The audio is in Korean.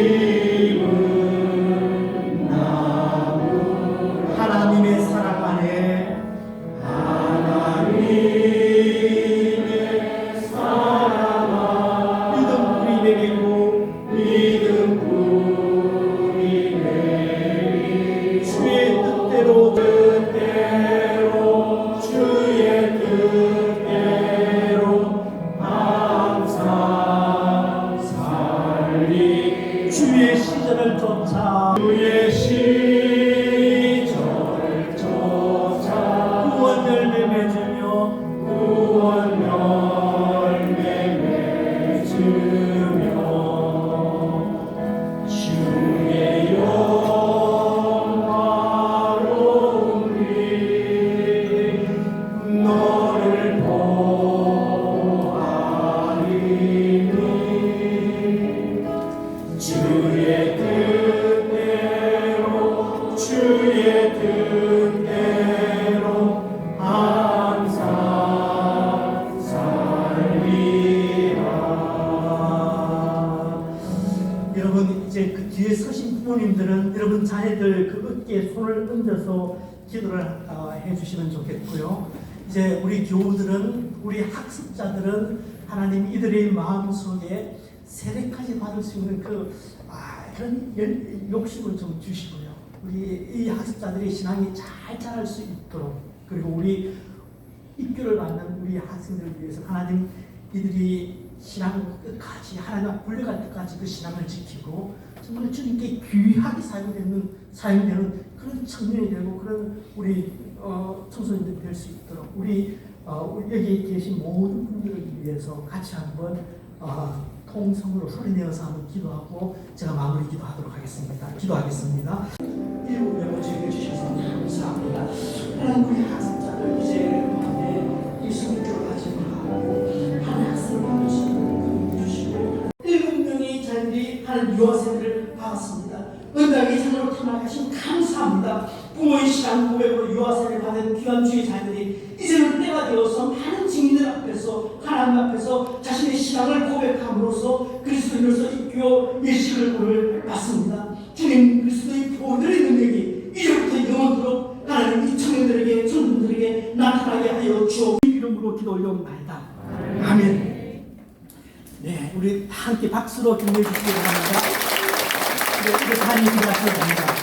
Amen. 여러분 그 뒤에 서신 부모님들은 여러분 자녀들 그 어깨에 손을 얹어서 기도를 어, 해주시면 좋겠고요. 이제 우리 교우들은 우리 학습자들은 하나님 이들의 마음 속에 세례까지 받을 수 있는 그 아, 그런 열- 욕심을 좀 주시고요. 우리 이 학습자들의 신앙이 잘 자랄 수 있도록 그리고 우리 입교를 받는 우리 학생들을 위해서 하나님 이들이 신앙 끝까지 하나님 앞 불려갈 때까지 그 신앙을 지키고 정말 주님께 귀하게 사용되는 사용되는 그런 청년이 되고 그런 우리 어, 청소년들이 될 수 있도록 우리 어, 여기 계신 모든 분들을 위해서 같이 한번 어, 통성으로 소리내어서 한번 기도하고 제가 마무리 기도하도록 하겠습니다. 기도하겠습니다. 일곱 명을 저에게 주셔서 감사합니다. 하나님 우리 학생자들 이제 밤에 이 성교를 가지고 하는 학생을 받으시고 주시고 일곱 명의 자녀들이 하는 유아세를 받았습니다. 은당의 자녀로 태어나신 감사합니다. 부모의 신앙 고백으로 유아세를 받은 귀한 주의 자녀들이 이제는 때가 많은 증인들 앞에서 하나님 앞에서 자 신앙을 고백함으로써 그리스도인으로서 입교 예식을 오늘 받습니다. 주님 그리스도의 보혈의 능력이 이제부터 영원토록 하나님 이 청년들에게 청년들에게 나타나게 하여 주옵 이름으로 기도 올려옵나이다. 아멘. 네, 우리 다 함께 박수로 격려해 주시기 바랍니다. 네, 우리 단이 기도하셔야 됩니다.